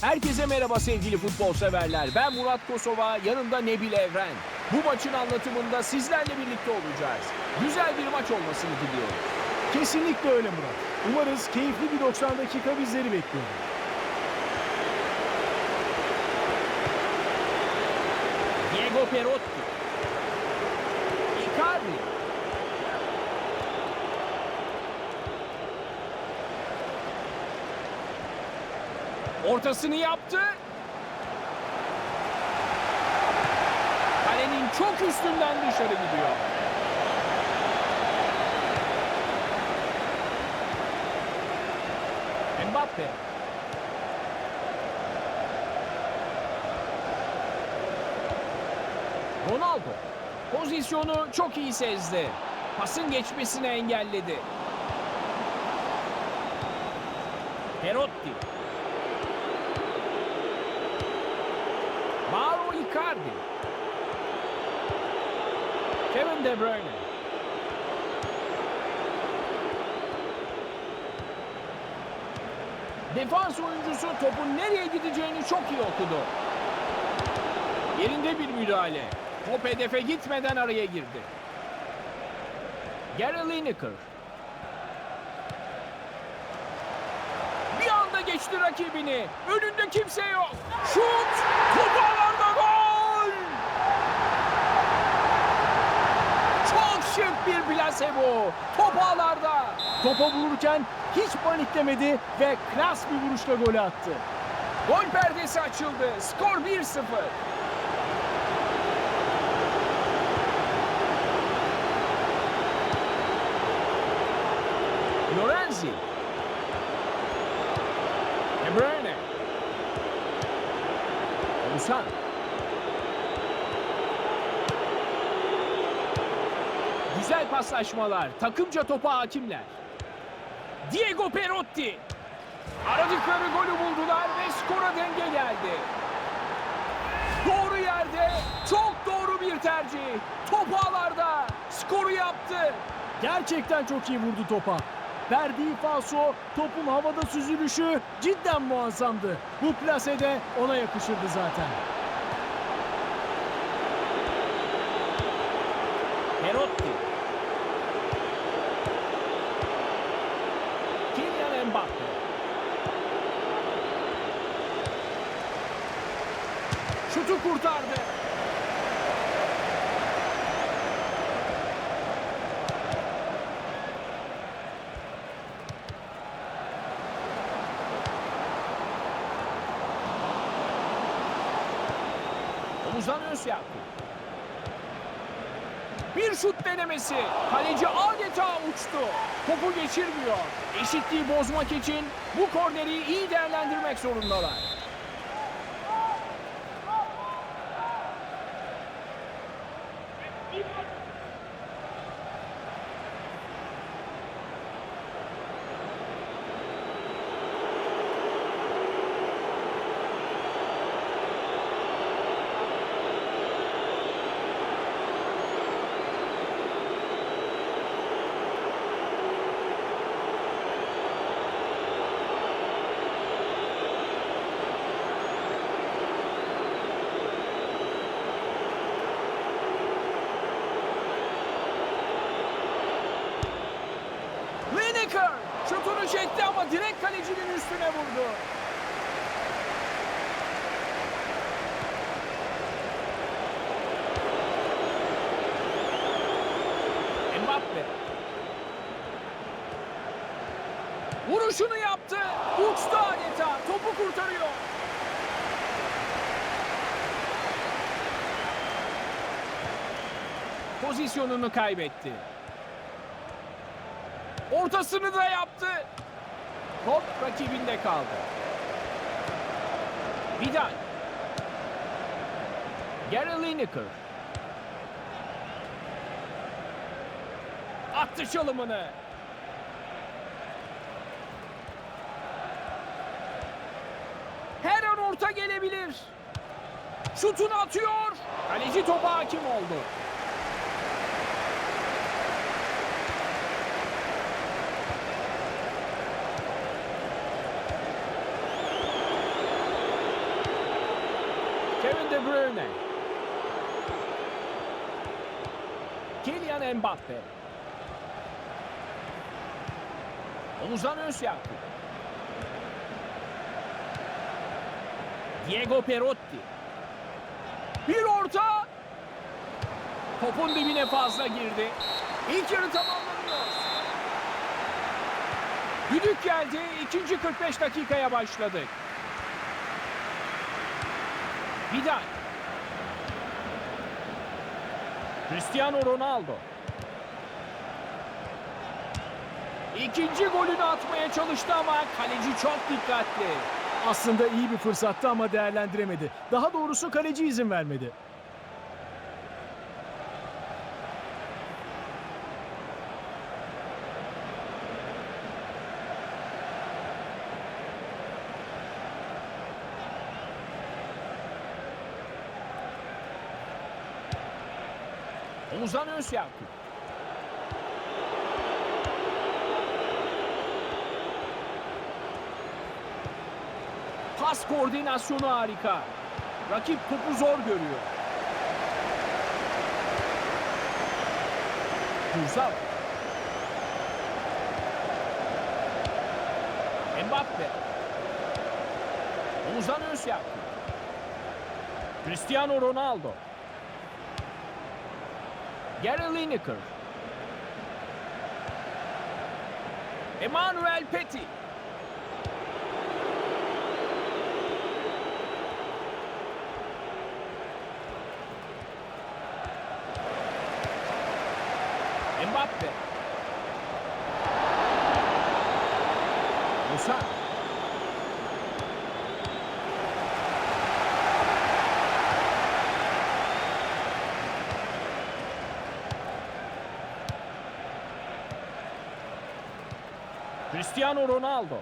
Herkese merhaba sevgili futbol severler. Ben Murat Kosova, yanımda Nebil Evren. Bu maçın anlatımında sizlerle birlikte olacağız. Güzel bir maç olmasını diliyorum. Kesinlikle öyle Murat. Umarız keyifli bir 90 dakika bizleri bekliyor. Diego Perotti. Icardi. Ortasını yaptı. Kalenin çok üstünden dışarı gidiyor. Mbappe. Ronaldo pozisyonu çok iyi sezdi. Pasın geçmesini engelledi. Perotti. Mauro Icardi. Kevin De Bruyne. Defans oyuncusu topun nereye gideceğini çok iyi okudu. Yerinde bir müdahale. Top hedefe gitmeden araya girdi. Gary Lineker. Bir anda geçti rakibini. Önünde kimse yok. Şut! Top ağlarda gol! Çok bu. Top ağlarda. Topa vururken hiç paniklemedi ve klas bir vuruşla golü attı. Gol perdesi açıldı. Skor 1-0. Lorenzi. De Bruyne. Oğuzhan. Güzel paslaşmalar. Takımca topa hakimler. Diego Perotti. Aradıkları golü buldular ve skora denge geldi. Doğru yerde çok doğru bir tercih. Top ağlarda skoru yaptı. Gerçekten çok iyi vurdu topa. Verdiği falso, topun havada süzülüşü cidden muazzamdı. Bu plasede ona yakışırdı zaten. Perotti. Mbappe. Şutu kurtardı. Omuzdan Özyakup. Bir şut denemesi. Kaleci adeta uçtu. Topu geçirmiyor. Eşitliği bozmak için bu korneri iyi değerlendirmek zorundalar. Lineker şutunu çekti ama direkt kalecinin üstüne vurdu. Mbappe. Vuruşunu yaptı. Uçtu adeta. Topu kurtarıyor. Pozisyonunu kaybetti. Ortasını da yaptı. Top rakibinde kaldı. Vidal. Gary Lineker. Attı çalımını. Her an orta gelebilir. Şutunu atıyor. Kaleci topa hakim oldu. Kevin De Bruyne. Kylian Mbappe. Oğuzhan Özyakup. Diego Perotti. Bir orta. Topun dibine fazla girdi. İlk yarı tamamlanıyor. Düdük geldi. İkinci 45 dakikaya başladık. Vidal. Cristiano Ronaldo. İkinci golünü atmaya çalıştı ama kaleci çok dikkatli. Aslında iyi bir fırsattı ama değerlendiremedi. Daha doğrusu kaleci izin vermedi. Oğuzhan Özyakup. Pas koordinasyonu harika. Rakip topu zor görüyor. Kurzav. Mbappe. Oğuzhan Özyakup. Cristiano Ronaldo. Gary Lineker. Emmanuel Petit. Mbappe. Musa. Cristiano Ronaldo.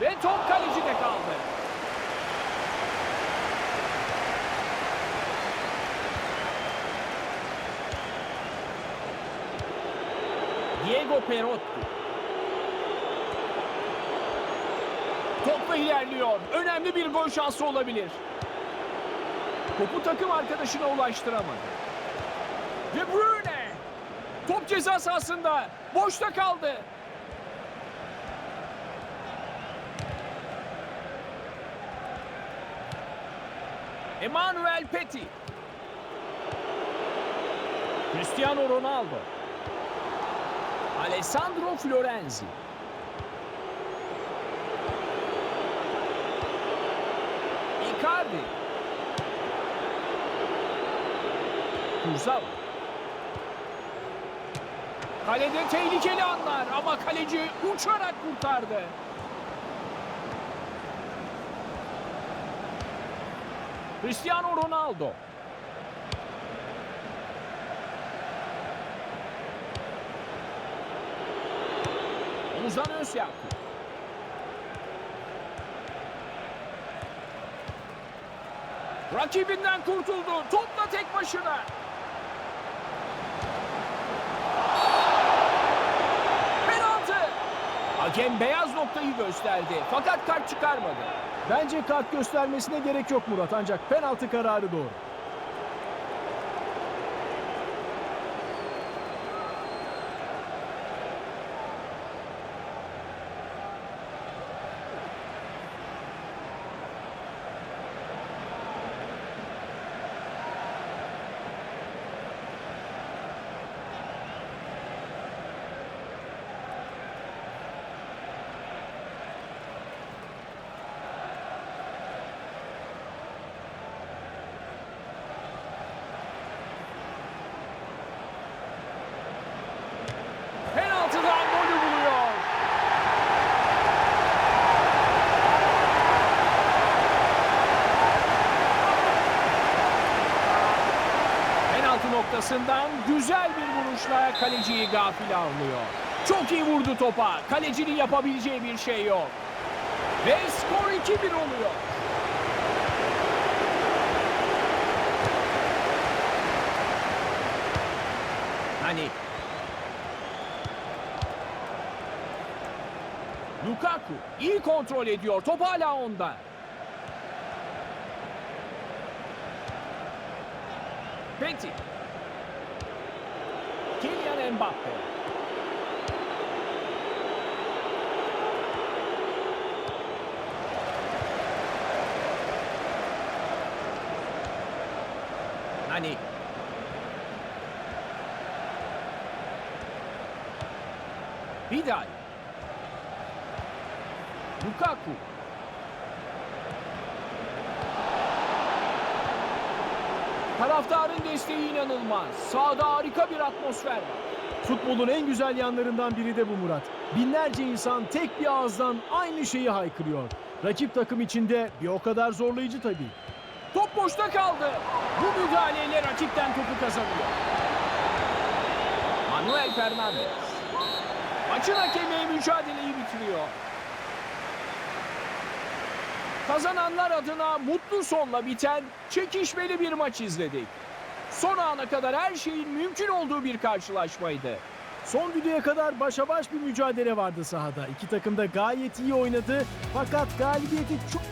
Ve top kalecide kaldı. Diego Perotti. Topla ilerliyor. Önemli bir gol şansı olabilir. Topu takım arkadaşına ulaştıramadı. De Bruyne. Top ceza sahasında. Boşta kaldı. Emmanuel Petit. Cristiano Ronaldo. Alessandro Florenzi. Icardi. Kurzawa. Kalede tehlikeli anlar ama kaleci uçarak kurtardı. Cristiano Ronaldo. Oğuzhan Özyakup. Rakibinden kurtuldu. Topla tek başına. Penaltı. Hakem beyaz noktayı gösterdi fakat kart çıkarmadı. Bence kart göstermesine gerek yok Murat ancak penaltı kararı doğru. Penaltı noktasından güzel bir vuruşla kaleciyi gafil avlıyor. Çok iyi vurdu topa. Kalecinin yapabileceği bir şey yok. Ve skor 2-1 oluyor. Hani Lukaku iyi kontrol ediyor. Top hala onda. Petit. Mbappe. Nani. Vidal. Lukaku. Taraftarın desteği inanılmaz. Sahada harika bir atmosfer var. Futbolun en güzel yanlarından biri de bu Murat. Binlerce insan tek bir ağızdan aynı şeyi haykırıyor. Rakip takım içinde bir o kadar zorlayıcı tabii. Top boşta kaldı. Bu müdahaleyle rakipten topu kazanıyor. Manuel Fernandez. Maçın hakemi mücadeleyi bitiriyor. Kazananlar adına mutlu sonla biten çekişmeli bir maç izledik. Son ana kadar her şeyin mümkün olduğu bir karşılaşmaydı. Son düdüğe kadar başa baş bir mücadele vardı sahada. İki takım da gayet iyi oynadı fakat galibiyeti çok